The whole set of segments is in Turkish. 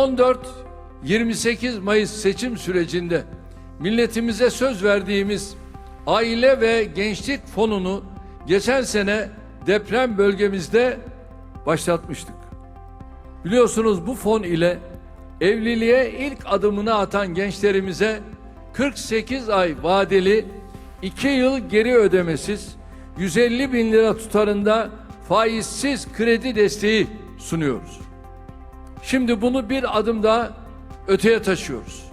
14-28 Mayıs seçim sürecinde milletimize söz verdiğimiz Aile ve Gençlik Fonu'nu geçen sene deprem bölgemizde başlatmıştık. Biliyorsunuz bu fon ile evliliğe ilk adımını atan gençlerimize 48 ay vadeli 2 yıl geri ödemesiz 150 bin lira tutarında faizsiz kredi desteği sunuyoruz. Şimdi bunu bir adım daha öteye taşıyoruz.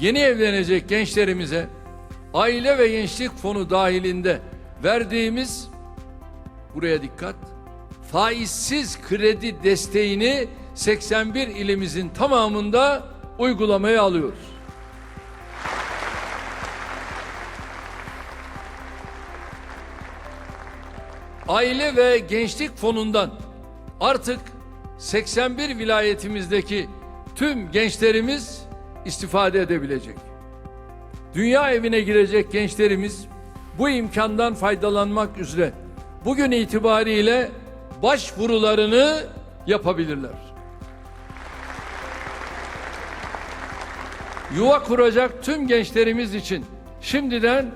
Yeni evlenecek gençlerimize aile ve gençlik fonu dahilinde verdiğimiz buraya dikkat faizsiz kredi desteğini 81 ilimizin tamamında uygulamaya alıyoruz. Aile ve Gençlik Fonu'ndan artık 81 vilayetimizdeki tüm gençlerimiz istifade edebilecek. Dünya evine girecek gençlerimiz bu imkandan faydalanmak üzere bugün itibariyle başvurularını yapabilirler. Yuva kuracak tüm gençlerimiz için şimdiden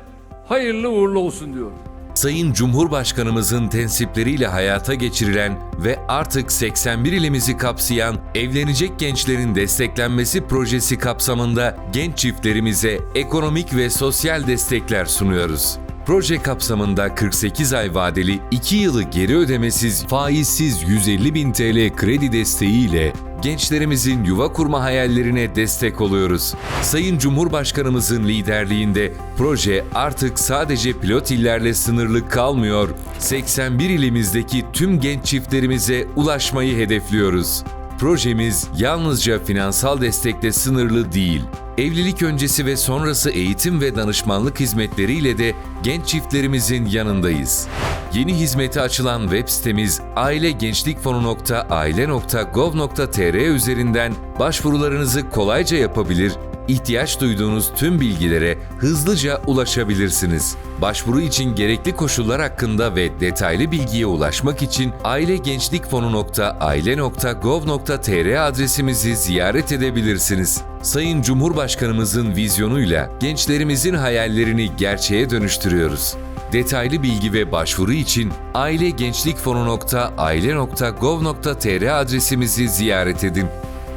hayırlı uğurlu olsun diyorum. Sayın Cumhurbaşkanımızın tensipleriyle hayata geçirilen ve artık 81 ilimizi kapsayan Evlenecek Gençlerin Desteklenmesi projesi kapsamında genç çiftlerimize ekonomik ve sosyal destekler sunuyoruz. Proje kapsamında 48 ay vadeli 2 yılı geri ödemesiz faizsiz 150 bin TL kredi desteğiyle gençlerimizin yuva kurma hayallerine destek oluyoruz. Sayın Cumhurbaşkanımızın liderliğinde proje artık sadece pilot illerle sınırlı kalmıyor, 81 ilimizdeki tüm genç çiftlerimize ulaşmayı hedefliyoruz. Projemiz yalnızca finansal destekle sınırlı değil. Evlilik öncesi ve sonrası eğitim ve danışmanlık hizmetleriyle de genç çiftlerimizin yanındayız. Yeni hizmete açılan web sitemiz ailegençlikfonu.aile.gov.tr üzerinden başvurularınızı kolayca yapabilir, ihtiyaç duyduğunuz tüm bilgilere hızlıca ulaşabilirsiniz. Başvuru için gerekli koşullar hakkında ve detaylı bilgiye ulaşmak için ailegençlikfonu.aile.gov.tr adresimizi ziyaret edebilirsiniz. Sayın Cumhurbaşkanımızın vizyonuyla gençlerimizin hayallerini gerçeğe dönüştürüyoruz. Detaylı bilgi ve başvuru için ailegençlikfonu.aile.gov.tr adresimizi ziyaret edin.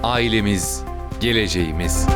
Ailemiz, geleceğimiz.